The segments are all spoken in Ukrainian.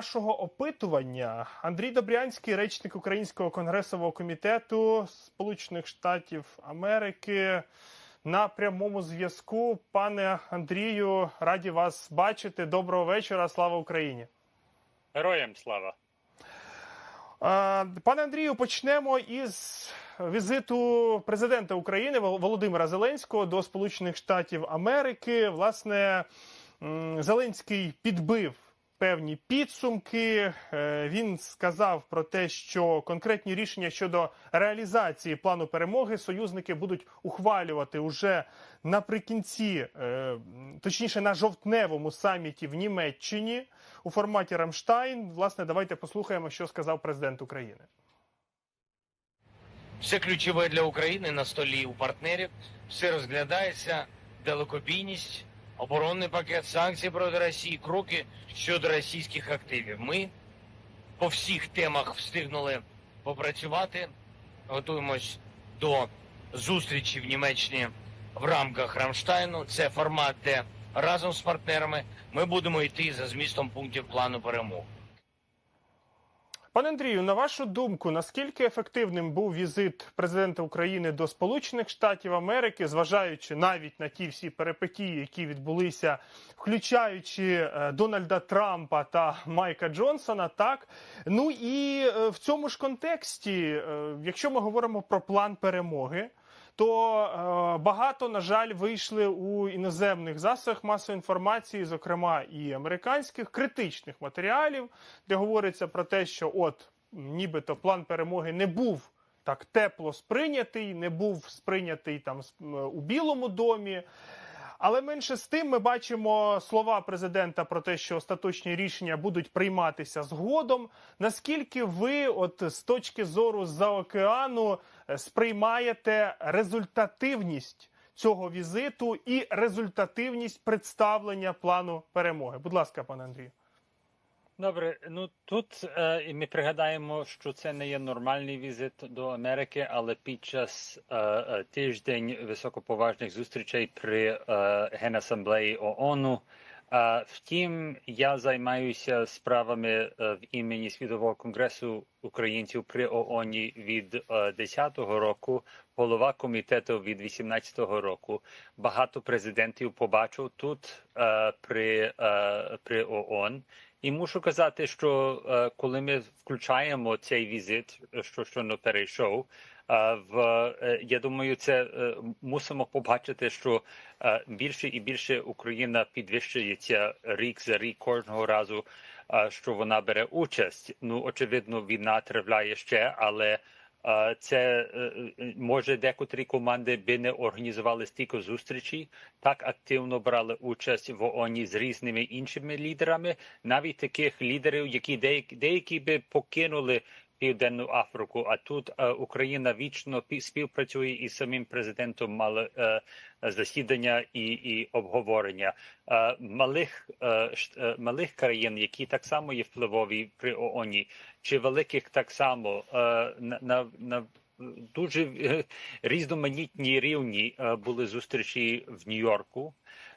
Нашого опитування Андрій Добрянський, речник Українського конгресового комітету Сполучених Штатів Америки, на прямому зв'язку. Пане Андрію, раді вас бачити. Доброго вечора. Слава Україні. Героям слава. Пане Андрію, почнемо із візиту президента України Володимира Зеленського до Сполучених Штатів Америки. Власне, Зеленський підбив певні підсумки. Е, Він сказав про те, що конкретні рішення щодо реалізації плану перемоги союзники будуть ухвалювати уже наприкінці, е, точніше на жовтневому саміті в Німеччині у форматі Рамштайн. Власне, давайте послухаємо, що сказав президент України. Все ключове для України на столі у партнерів. Все розглядається, далекобійність, оборонний пакет, санкцій проти Росії, кроки щодо російських активів. Ми по всіх темах встигнули попрацювати. Готуємось до зустрічі в Німеччині в рамках Рамштайну. Це формат, де разом з партнерами ми будемо йти за змістом пунктів плану перемоги. Пане Андрію, на вашу думку, наскільки ефективним був візит президента України до Сполучених Штатів Америки, зважаючи навіть на ті всі перипетії, які відбулися, включаючи е, Дональда Трампа та Майка Джонсона, так ну і е, в цьому ж контексті, е, якщо ми говоримо про план перемоги. То е, багато, на жаль, вийшли у іноземних засобах масової інформації, зокрема і американських критичних матеріалів, де говориться про те, що от нібито план перемоги не був так тепло сприйнятий, не був сприйнятий там с- у Білому домі. Але менше з тим ми бачимо слова президента про те, що остаточні рішення будуть прийматися згодом. Наскільки ви, от з точки зору за океану, е, сприймаєте результативність цього візиту і результативність представлення плану перемоги? Будь ласка, пане Андрію. Добре, ну тут е, ми пригадаємо, що це не є нормальний візит до Америки, але під час е, е, тиждень високоповажних зустрічей при е, Генасамблеї ООН. Е, втім, я займаюся справами е, в імені Світового конгресу українців при ООН від е, 10-го року, голова комітету від 18-го року. Багато президентів побачив тут при, при ООН. І мушу казати, що е, коли ми включаємо цей візит, що щойно перейшов, е, в е, я думаю, це мусимо побачити, що більше і більше Україна підвищується рік за рік кожного разу, що вона бере участь. Ну очевидно, війна триває ще, але. Е, Це е, е, може декотрі команди би не організували стільки зустрічей, так активно брали участь в ООН з різними іншими лідерами, навіть таких лідерів, які деякі, деякі би покинули Південну Африку. А тут е, Україна вічно пі- співпрацює із самим президентом мали е, засідання і, і обговорення е, малих малих країн, які так само є впливові при ООН, чи великих так само на, на, на дуже різноманітні рівні були зустрічі в Нью-Йорку.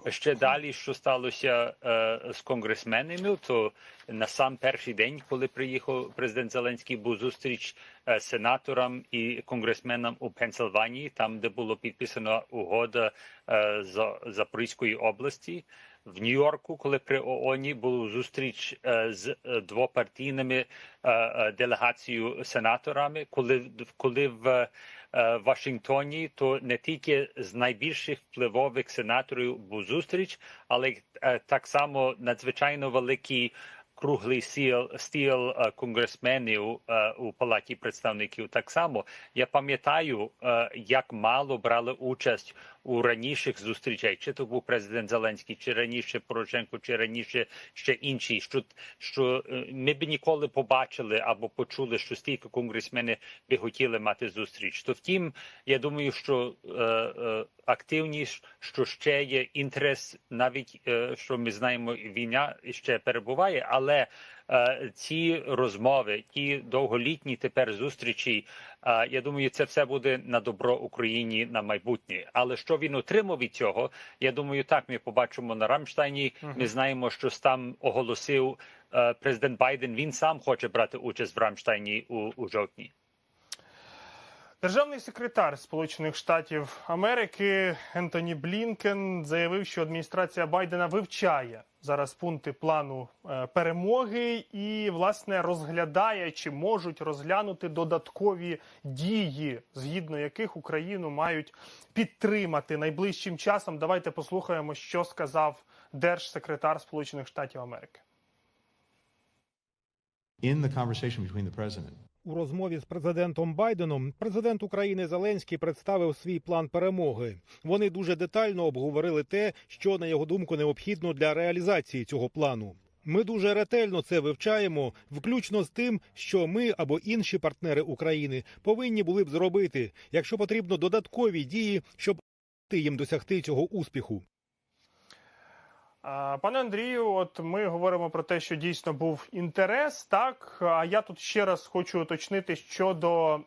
Ще далі, що сталося е, з конгресменами, то на сам перший день, коли приїхав президент Зеленський, був зустріч е, сенаторам і конгресменам у Пенсильванії, там де було підписано угода е, з Запорізької області. В Нью-Йорку, коли при ООН була зустріч е, з е, двопартійними е, делегацією сенаторами, коли коли в е, Вашингтоні, то не тільки з найбільших впливових сенаторів був зустріч, але е, так само надзвичайно великий круглий стіл, стіл е, конгресменів у палаті представників. Так само я пам'ятаю, як мало брали участь у раніших зустрічей, чи то був президент Зеленський, чи раніше Порошенко, чи раніше ще інші. Що що е, ми б ніколи побачили або почули, що стільки конгресмени би хотіли мати зустріч. То втім, я думаю, що е, е, активність, що ще є інтерес, навіть е, що ми знаємо, війна ще перебуває, але е, ці розмови, ті довголітні тепер зустрічі. Я думаю, це все буде на добро Україні на майбутнє. Але що він отримав від цього? Я думаю, так ми побачимо на Рамштайні. Ми знаємо, що там оголосив е, президент Байден він сам хоче брати участь в Рамштайні у, у жовтні. Державний секретар Сполучених Штатів Америки Ентоні Блінкен заявив, що адміністрація Байдена вивчає зараз пункти плану е, перемоги і власне розглядає чи можуть розглянути додаткові дії, згідно яких Україну мають підтримати найближчим часом. Давайте послухаємо, що сказав держсекретар Сполучених Штатів Америки. in the conversation between the president У розмові з президентом Байденом президент України Зеленський представив свій план перемоги. Вони дуже детально обговорили те, що на його думку необхідно для реалізації цього плану. Ми дуже ретельно це вивчаємо, включно з тим, що ми або інші партнери України повинні були б зробити, якщо потрібно додаткові дії, щоб їм досягти цього успіху. Пане Андрію, от ми говоримо про те, що дійсно був інтерес, так а я тут ще раз хочу уточнити щодо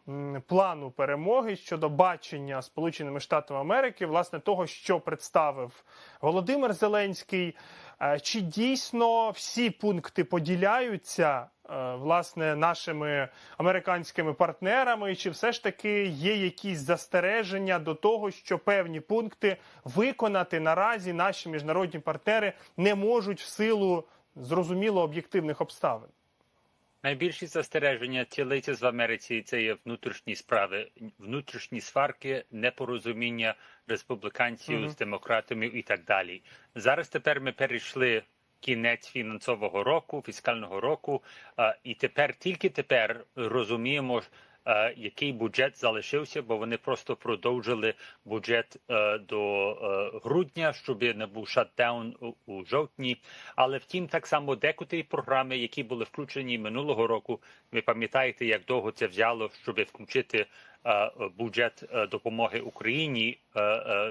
плану перемоги, щодо бачення Сполученими Штатами Америки, власне того, що представив Володимир Зеленський. Е, Чи дійсно всі пункти поділяються е, власне нашими американськими партнерами? Чи все ж таки є якісь застереження до того, що певні пункти виконати наразі наші міжнародні партнери не можуть в силу зрозуміло об'єктивних обставин? Найбільші застереження тілиці в Америці це є внутрішні справи, внутрішні сварки, непорозуміння республіканців Мгм. з демократами і так далі. Зараз тепер ми перейшли кінець фінансового року, фіскального року, а, і тепер тільки тепер розуміємо. Е, Який бюджет залишився, бо вони просто продовжили бюджет е, до е, грудня, щоб не був шатдаун у, жовтні. Але втім, так само декотрі програми, які були включені минулого року, ви пам'ятаєте, як довго це взяло, щоб включити бюджет допомоги Україні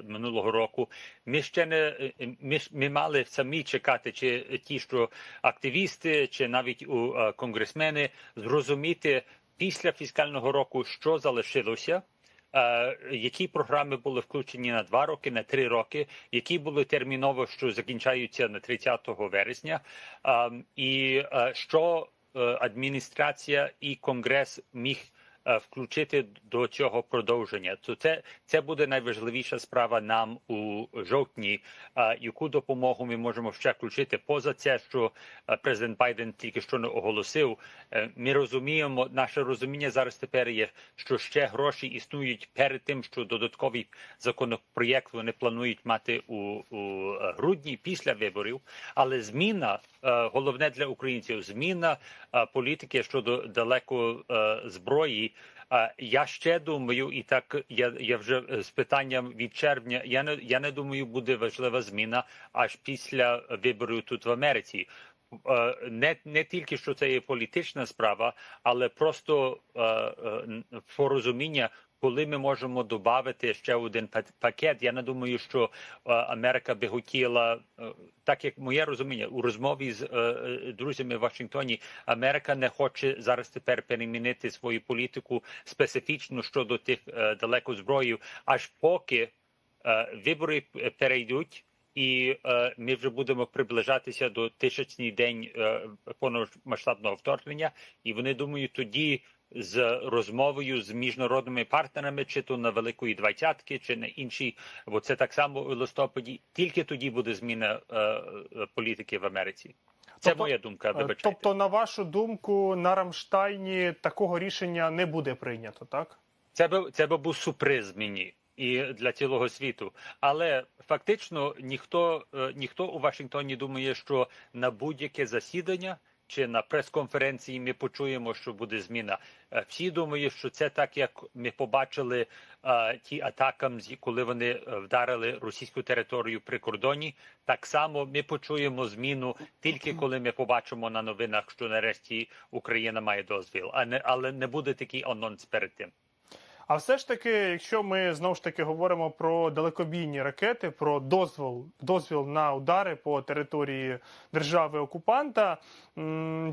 минулого року. Ми ще не ми, ми мали самі чекати, чи ті, що активісти, чи навіть у конгресмени зрозуміти після фіскального року, що залишилося. Е, які програми були включені на два роки, на три роки, які були терміново, що закінчаються на 30 вересня, Е, і е, що е, адміністрація і конгрес міг включити до цього продовження. То це, це буде найважливіша справа нам у жовтні. Е, Яку допомогу ми можемо ще включити поза це, що е, президент Байден тільки що не оголосив. Е, Ми розуміємо, наше розуміння зараз тепер є, що ще гроші існують перед тим, що додатковий законопроєкт вони планують мати у, у е, грудні після виборів. Але зміна е, головне для українців зміна е, політики щодо далеко е, зброї. Я ще думаю, і так я, я вже е, з питанням від червня. Я не я не думаю, буде важлива зміна аж після виборів тут в Америці. Е, Не, не тільки що це є політична справа, але просто е, порозуміння, коли ми можемо додати ще один пак- пакет. Я не думаю, що е, Америка би хотіла, е, так як моє розуміння у розмові з е, друзями в Вашингтоні, Америка не хоче зараз тепер перемінити свою політику специфічно щодо тих е, далекозброїв, аж поки вибори перейдуть. І е, ми вже будемо приближатися до тисячний день е, повномасштабного вторгнення, і вони думають тоді з розмовою з міжнародними партнерами, чи то на великої двадцятки, чи на інші, бо це так само у листопаді. Тільки тоді буде зміна е, е, політики в Америці. Це Тобто- моя думка. Е, Вибачайте. Тобто, на вашу думку, на Рамштайні такого рішення не буде прийнято, так? Це би це би був сюрприз мені і для цілого світу. Але фактично ніхто е, ніхто у Вашингтоні думає, що на будь-яке засідання чи на прес-конференції ми почуємо, що буде зміна. Е, Всі думають, що це так, як ми побачили е, ті атакам, коли вони е, вдарили російську територію при кордоні. Так само ми почуємо зміну тільки коли ми побачимо на новинах, що нарешті Україна має дозвіл, а не але не буде такий анонс перед тим. А все ж таки, якщо ми знову ж таки говоримо про далекобійні ракети, про дозвіл, дозвіл на удари по території держави окупанта,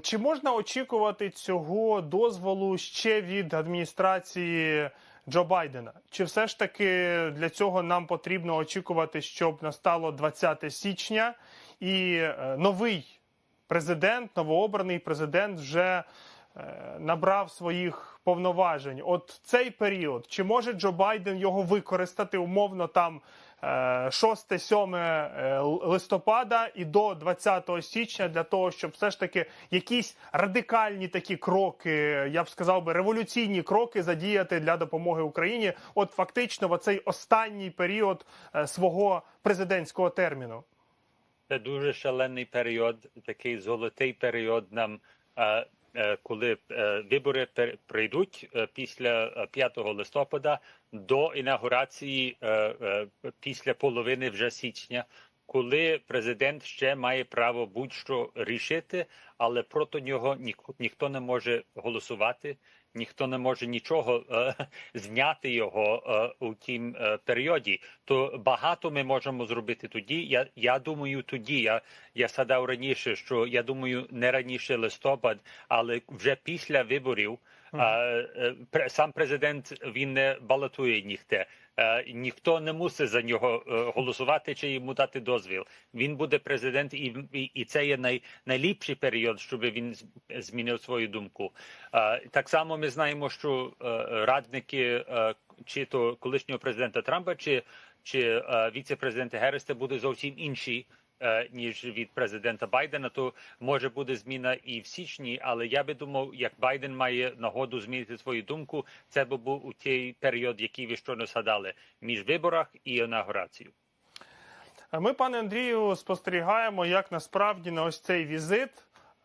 чи можна очікувати цього дозволу ще від адміністрації Джо Байдена? Чи все ж таки для цього нам потрібно очікувати, щоб настало 20 січня і е, новий президент, новообраний президент вже е, набрав своїх повноважень. От цей період, чи може Джо Байден його використати умовно там 6-7 листопада і до 20 січня для того, щоб все ж таки якісь радикальні такі кроки, я б сказав би, революційні кроки задіяти для допомоги Україні. От фактично, в оцей останній період е, свого президентського терміну. Це дуже шалений період, такий золотий період нам, е, е, коли е, вибори прийдуть е, після е, 5 листопада до інаугурації е, е, після половини вже січня, коли президент ще має право будь-що рішити, але проти нього ніхто, ніхто не може голосувати, ніхто не може нічого е, зняти його е, у тім е, періоді. То багато ми можемо зробити тоді. Я, я думаю, тоді я, я садав раніше, що я думаю, не раніше листопад, але вже після виборів. Е, сам президент він не балотує ніхте. Е, ніхто не мусить за нього е, голосувати чи йому дати дозвіл. Він буде президент, і, і, це є най, найліпший період, щоб він змінив свою думку. Так само ми знаємо, що радники чи то колишнього президента Трампа, чи, чи віце-президента Гереста буде зовсім інші. Е, Ніж від президента Байдена, то може буде зміна і в січні. Але я би думав, як Байден має нагоду змінити свою думку, це би був у той період, який ви щойно згадали, між виборах і інаугурацією. Ми, пане Андрію, спостерігаємо, як насправді на ось цей візит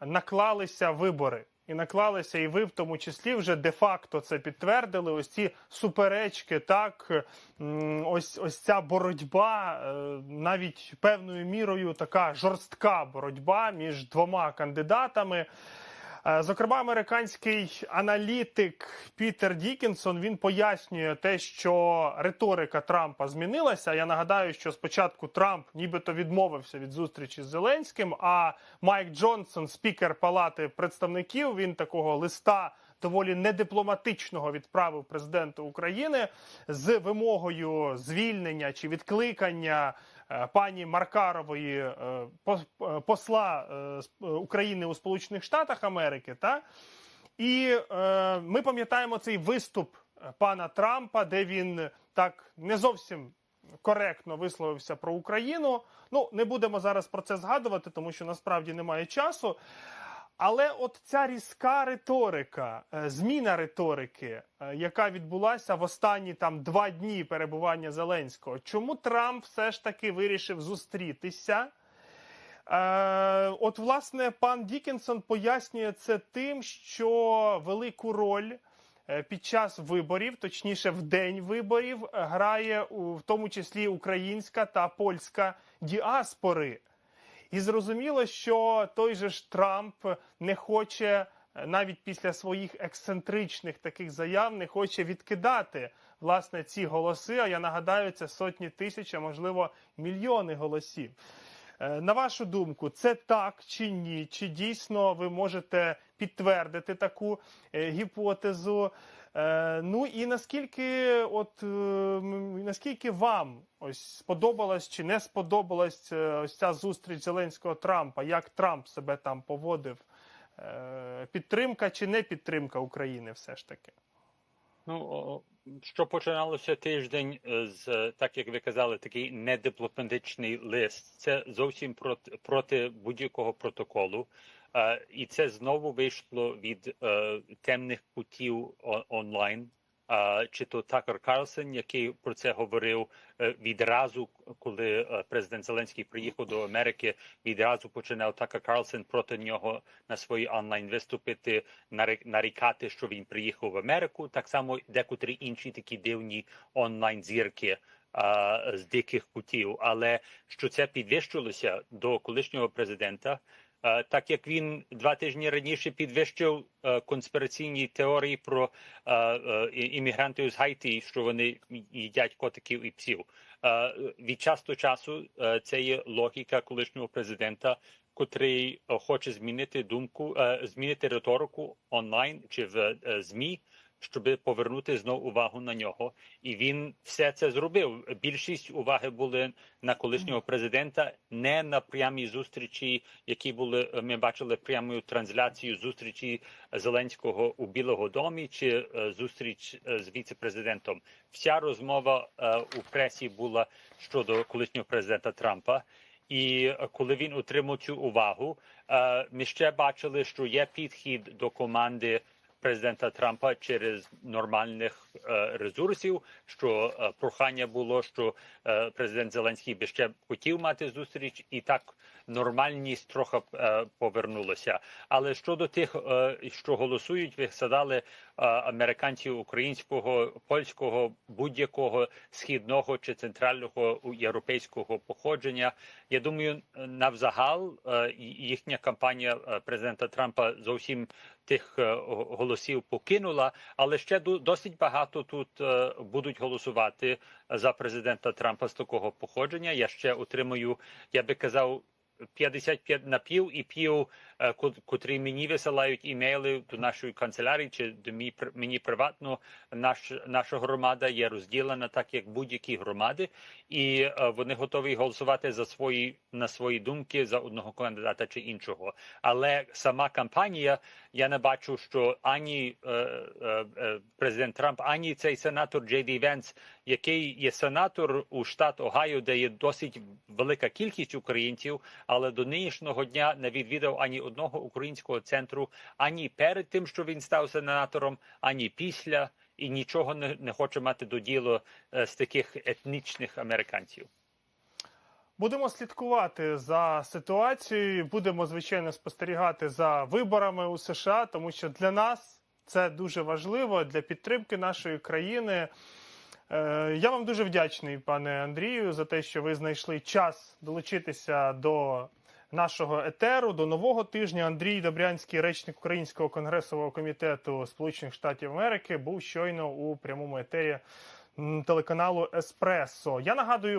наклалися вибори. І наклалися, і ви в тому числі вже де-факто це підтвердили. Ось ці суперечки, так ось ось ця боротьба, е, навіть певною мірою така жорстка боротьба між двома кандидатами. Е, Зокрема, американський аналітик Пітер Дікінсон він пояснює те, що риторика Трампа змінилася. Я нагадаю, що спочатку Трамп нібито відмовився від зустрічі з Зеленським. А Майк Джонсон, спікер Палати представників, він такого листа. Доволі недипломатичного відправив президенту України з вимогою звільнення чи відкликання е, пані Маркарової е, е, посла України у Сполучених Штатах Америки. Та і е, ми пам'ятаємо цей виступ пана Трампа, де він так не зовсім коректно висловився про Україну. Ну не будемо зараз про це згадувати, тому що насправді немає часу. Але от ця різка риторика, е, зміна риторики, е, яка відбулася в останні там два дні перебування Зеленського, чому Трамп все ж таки вирішив зустрітися? Е, от, власне, пан Дікінсон пояснює це тим, що велику роль е, під час виборів, точніше, в день виборів, грає в тому числі українська та польська діаспори. І зрозуміло, що той же ж Трамп не хоче е, навіть після своїх ексцентричних таких заяв не хоче відкидати власне ці голоси. А я нагадаю, це сотні тисяч, а можливо мільйони голосів. Е, На вашу думку, це так чи ні? Чи дійсно ви можете підтвердити таку е, гіпотезу? Е, ну і наскільки, от е, наскільки вам ось сподобалась чи не сподобалась е, ось ця зустріч Зеленського Трампа? Як Трамп себе там поводив? Підтримка чи не підтримка України, все ж таки? Ну, що починалося тиждень з, так як ви казали, такий недипломатичний лист. Це зовсім проти, проти будь-якого протоколу. Е, і це знову вийшло від е, темних путів онлайн. Е, чи то Такер Карлсон, який про це говорив е, відразу, коли е, президент Зеленський приїхав до Америки, відразу починав Такер Карлсон проти нього на свої онлайн виступити, нарі- нарікати, що він приїхав в Америку. Так само декотрі інші такі дивні онлайн зірки а, з диких кутів. Але що це підвищилося до колишнього президента. Е, Так як він два тижні раніше підвищив е, конспіраційні теорії про е, іммігрантів з Гайті, що вони їдять котиків і псів. Від часу до часу це є логіка колишнього президента, котрий хоче змінити думку, змінити риторику онлайн чи в змі, щоб повернути знов увагу на нього. І він все це зробив. Більшість уваги були на колишнього президента, не на прямі зустрічі, які були. Ми бачили пряму трансляцію зустрічі Зеленського у Білого домі чи е, зустріч е, з віце-президентом. Вся розмова е, у пресі була щодо колишнього президента Трампа. І е, коли він отримав цю увагу, е, ми ще бачили, що є підхід до команди президента Трампа через нормальних е, ресурсів. Що е, прохання було, що е, президент Зеленський би ще хотів мати зустріч, і так нормальність трохи е, повернулася. Але щодо тих, е, що голосують, ви згадали е, американців українського, польського, будь-якого східного чи центрального європейського походження. Я думаю, навзагал їхня кампанія президента Трампа зовсім тих голосів покинула, але ще досить багато тут будуть голосувати за президента Трампа з такого походження. Я ще отримую, я би казав. 55 на пів і пів, котрі мені висилають імейли до нашої канцелярії чи до при- мені приватно. Наш, наша громада є розділена так, як будь-які громади, і е, вони готові голосувати за свої на свої думки за одного кандидата чи іншого. Але сама кампанія я не бачу, що ані е, е, е, президент Трамп, ані цей сенатор Джей Ді Венс, який є сенатор у штат Огайо, де є досить велика кількість українців, але до нинішнього дня не відвідав ані одного українського центру, ані перед тим, що він став сенатором, ані після, і нічого не, не хоче мати до ділу е, з таких етнічних американців. Будемо слідкувати за ситуацією. Будемо звичайно спостерігати за виборами у США, тому що для нас це дуже важливо для підтримки нашої країни. Е, Я вам дуже вдячний, пане Андрію, за те, що ви знайшли час долучитися до нашого етеру, до нового тижня. Андрій Добрянський, речник Українського конгресового комітету Сполучених Штатів Америки, був щойно у прямому етері телеканалу Еспресо. Я нагадую.